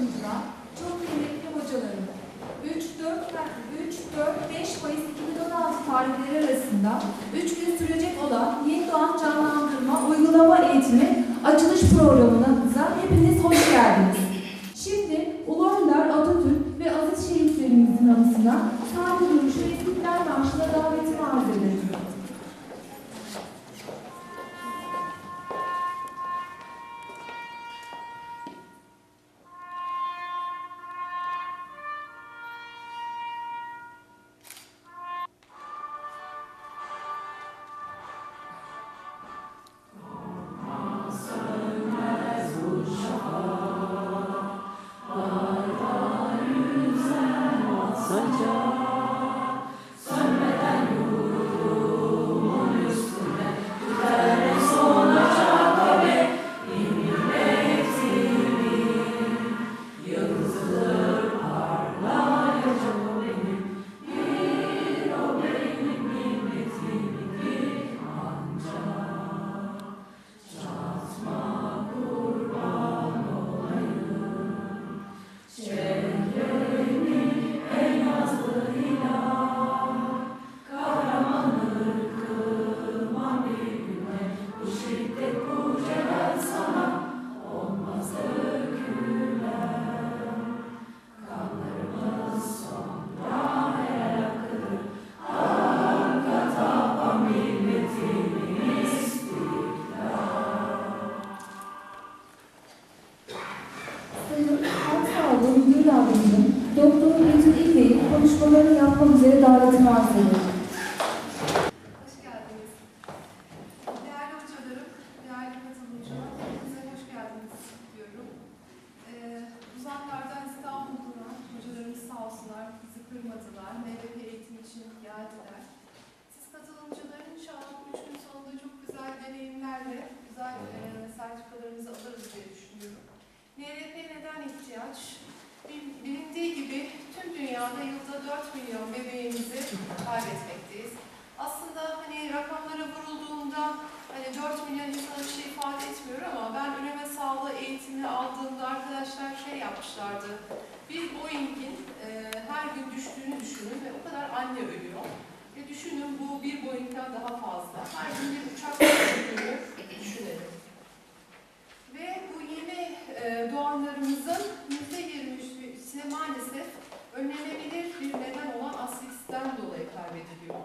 katılımcılar, çok kıymetli hocalarım. 3, 4, 3, 4, 5 Mayıs 2016 tarihleri arasında 3 gün sürecek olan Yeni Doğan Canlandırma Uygulama Eğitimi açılış programımıza hepiniz hoş geldiniz. Şimdi Ulu Önder Atatürk ve aziz şehitlerimizin anısına saygı duruşu ve İstiklal Marşı'na ihtiyaç? Bil- Bilindiği gibi tüm dünyada yılda 4 milyon bebeğimizi kaybetmekteyiz. Aslında hani rakamlara vurulduğunda hani 4 milyon insan bir şey ifade etmiyor ama ben üreme sağlığı eğitimini aldığımda arkadaşlar şey yapmışlardı. Bir Boeing'in e, her gün düştüğünü düşünün ve o kadar anne ölüyor. Ve düşünün bu bir Boeing'den daha fazla. Her gün bir uçak düştüğünü düşünelim. Ve bu yeni e, doğanlarımızın %23'ü maalesef önlenebilir bir neden olan asfixten dolayı kaybediliyor.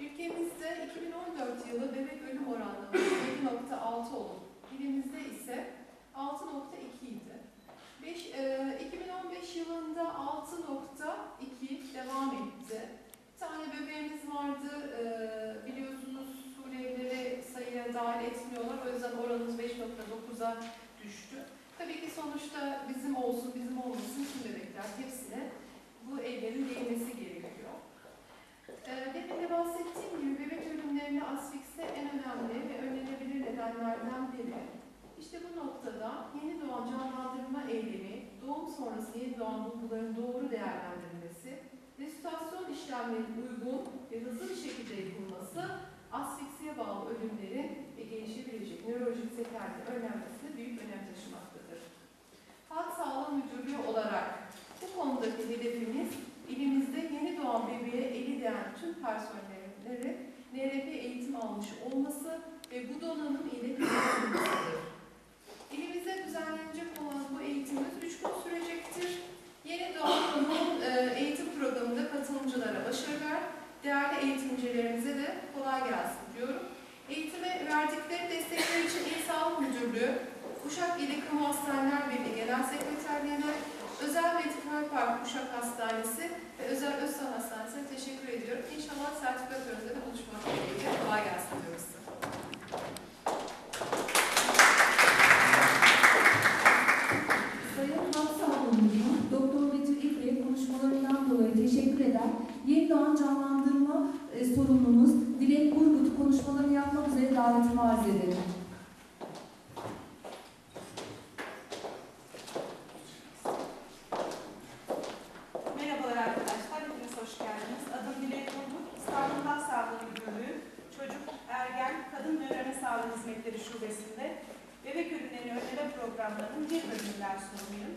Ülkemizde 2014 yılı bebek ölüm oranları 7.6 olup ilimizde ise 6.2 idi. Beş- e, 2015 yılında 6.2 devam etti. Bir tane bebeğimiz vardı, e, biliyorsunuz Suriyelileri sayıya dahil etmiyorlar. O yüzden oranımız 5.9'a düştü. Tabii ki sonuçta bizim olsun, bizim olmasın tüm bebekler hepsine bu ellerin değmesi gerekiyor. Ee, Demin de bahsettiğim gibi bebek ölümlerine asfikse en önemli ve önlenebilir nedenlerden biri. İşte bu noktada yeni doğan canlandırma eylemi, doğum sonrası yeni doğan bulguların doğru değerlendirilmesi, resütasyon işlemlerinin uygun ve hızlı bir şekilde yapılması, asfiksiye bağlı ölümlerin ve gelişebilecek nörolojik sekerliğin önlenmesine büyük önem taşımaktadır. Halk Sağlığı Müdürlüğü olarak bu konudaki hedefimiz ilimizde yeni doğan bebeğe eli değen tüm personellerin NRP eğitim almış olması ve bu donanım ile hizmetlenmesidir. İlimizde düzenlenecek olan bu eğitimimiz 3 gün sürecektir. Yeni doğan bunun e, eğitim programında katılımcılara başarılar, değerli eğitimcilerimize de kolay gelsin diyorum. Eğitime verdikleri destekler için İl Sağlık Müdürlüğü, Uşak İli Kamu Hastaneler Birliği Genel Sekreterliğine, Özel Medikal Park Uşak Hastanesi ve Özel Özsağ Hastanesi'ne teşekkür ediyorum. İnşallah sertifika töreninde de buluşmak dileğiyle. Kolay gelsin diyoruz size. Sayın Halk Sağlığı Müdürü Doktor Betül İlbey'e konuşmalarından dolayı teşekkür eder. Yeni Doğan Canlandırma e, sorumlumuz Dilek Burgut konuşmalarını yapmak üzere davetimi arz ederim. Merhabalar arkadaşlar, hepiniz hoş geldiniz. Adım Dilek Burgut, İstanbul Halk Sağlığı Müdürlüğü, Çocuk, Ergen, Kadın ve Üreme Sağlığı Hizmetleri Şubesi'nde bebek ürünleri önleme programlarının bir bölümünden sunumuyum.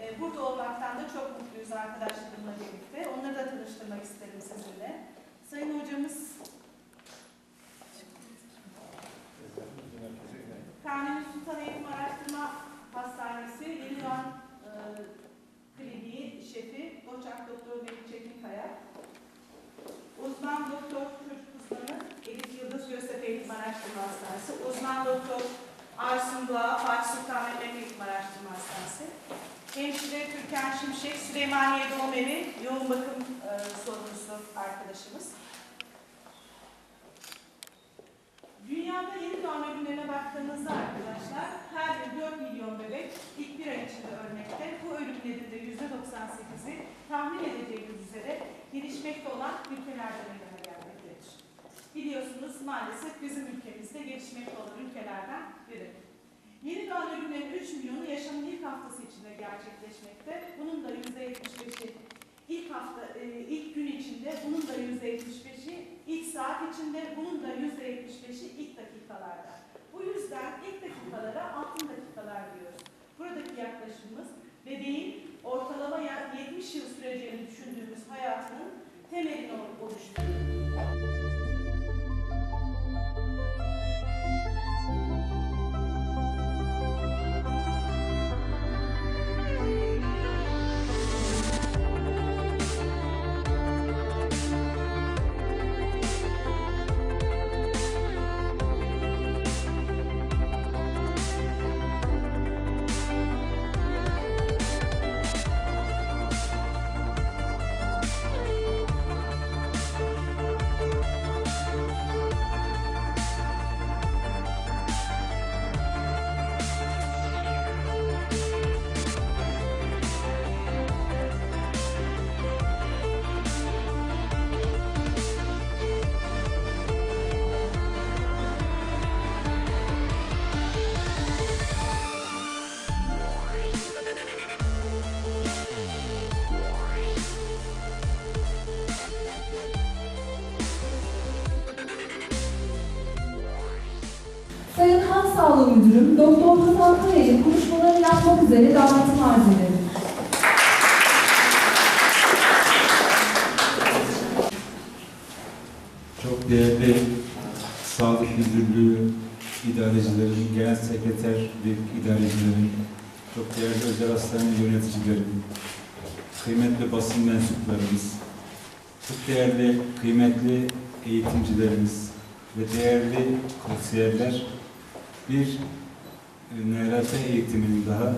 Ee, Burada olmaktan da çok mutluyuz arkadaşlarımla birlikte. Onları da tanıştırmak isterim sizinle. Sayın hocamız Doğum Yoğun Bakım e, Sorumlusu arkadaşımız. Dünyada yeni doğan ölümlerine baktığımızda arkadaşlar her yıl 4 milyon bebek ilk bir ay içinde ölmekte. Bu ölümlerin de %98'i tahmin edeceğiniz üzere gelişmekte olan ülkelerden meydana gelmektedir. Biliyorsunuz maalesef bizim ülkemizde gelişmekte. Yeni doğan ölümlerin 3 milyonu yaşamın ilk haftası içinde gerçekleşmekte. Bunun da %75'i ilk hafta, e, ilk gün içinde, bunun da %75'i ilk saat içinde, bunun da %75'i ilk dakikalarda. Bu yüzden ilk dakikalara altın dakikalar diyoruz. Buradaki yaklaşımımız bebeğin ortalama ya- 70 yıl süreceğini düşündüğümüz hayatının temelini oluşturuyor. Sağlığı Müdürüm Doktor Hasan Kaya'nın konuşmalarını yapmak üzere davetimi arz ederim. Çok değerli Sağlık Müdürlüğü idarecilerin, genel sekreterlik idarecilerin, çok değerli özel hastane yöneticilerin, kıymetli basın mensuplarımız, çok değerli, kıymetli eğitimcilerimiz ve değerli kursiyerler bir e, NRF eğitiminin daha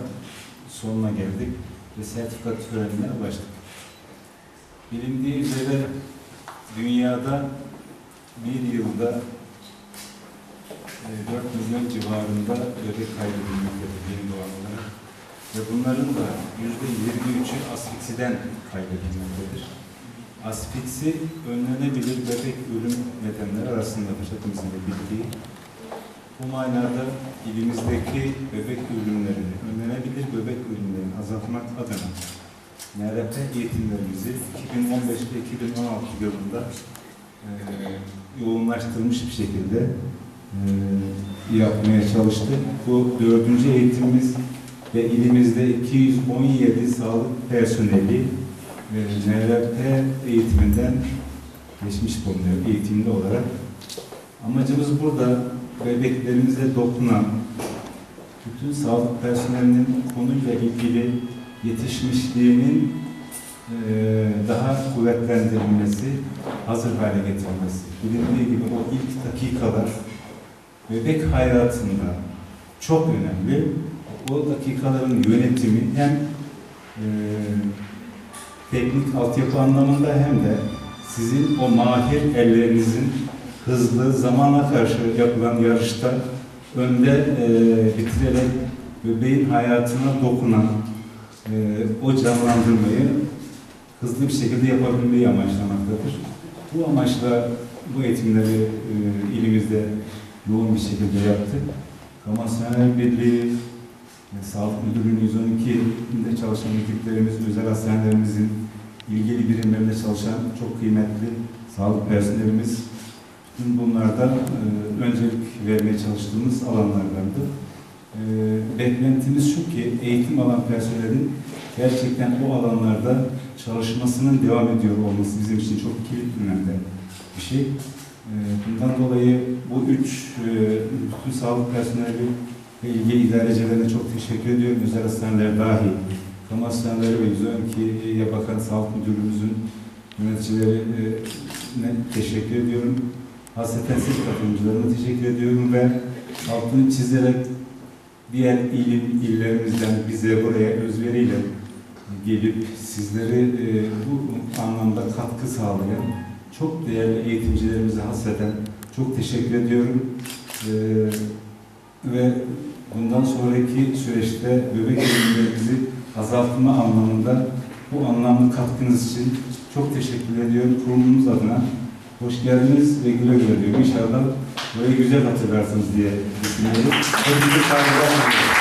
sonuna geldik ve sertifika törenine ulaştık. Bilindiği üzere dünyada bir yılda e, 4 milyon civarında bebek kaybedilmektedir yeni doğan olarak. Ve bunların da yüzde 23'ü asfiksiden kaybedilmektedir. Asfiksi önlenebilir bebek ölüm nedenleri arasındadır hepimizin de bildiği. Bu manada ilimizdeki bebek ölümlerini, önlenebilir bebek ölümlerini azaltmak adına NRP eğitimlerimizi 2015 ve 2016 yılında e, yoğunlaştırılmış bir şekilde e, yapmaya çalıştık. Bu dördüncü eğitimimiz ve ilimizde 217 sağlık personeli e, NRP eğitiminden geçmiş bulunuyor eğitimli olarak. Amacımız burada bebeklerimize dokunan bütün sağlık personelinin konuyla ilgili yetişmişliğinin eee, daha kuvvetlendirilmesi, hazır hale getirilmesi. Bilindiği gibi o ilk dakikalar bebek hayatında çok önemli. O dakikaların yönetimi hem eee, teknik altyapı anlamında hem de sizin o mahir ellerinizin hızlı zamana karşı yapılan yarışta önde eee bitirerek bebeğin hayatına dokunan eee, o canlandırmayı hızlı bir şekilde yapabilmeyi amaçlamaktadır. Bu amaçla bu eğitimleri eee, ilimizde yoğun bir şekilde yaptık. Kamu Birliği, e, Sağlık Müdürlüğü'nün 112'inde çalışan ekiplerimiz, özel hastanelerimizin ilgili birimlerinde çalışan çok kıymetli sağlık personelimiz, bunlardan e, öncelik vermeye çalıştığımız alanlardandı. E, beklentimiz şu ki eğitim alan personelin gerçekten o alanlarda çalışmasının devam ediyor olması bizim için çok kilit önemli bir şey. Ee, Bundan dolayı bu üç e, bütün sağlık personeli ve ilgili idarecilerine çok teşekkür ediyorum. Özel hastaneler dahil, kamu hastaneleri ve 112 ya bakan sağlık müdürümüzün yöneticilerine teşekkür ediyorum. Hasreten siz katılımcılarıma teşekkür ediyorum ve altını çizerek diğer ilim, illerimizden bize buraya özveriyle gelip sizleri e, bu anlamda katkı sağlayan çok değerli eğitimcilerimize hasreten çok teşekkür ediyorum. E, ve bundan sonraki süreçte bebek ölümlerimizi azaltma anlamında bu anlamlı katkınız için çok teşekkür ediyorum. Kurumumuz adına hoş geldiniz ve güle güle diyorum. İnşallah burayı güzel hatırlarsınız diye düşünüyorum. Hepinize saygılar sunuyorum.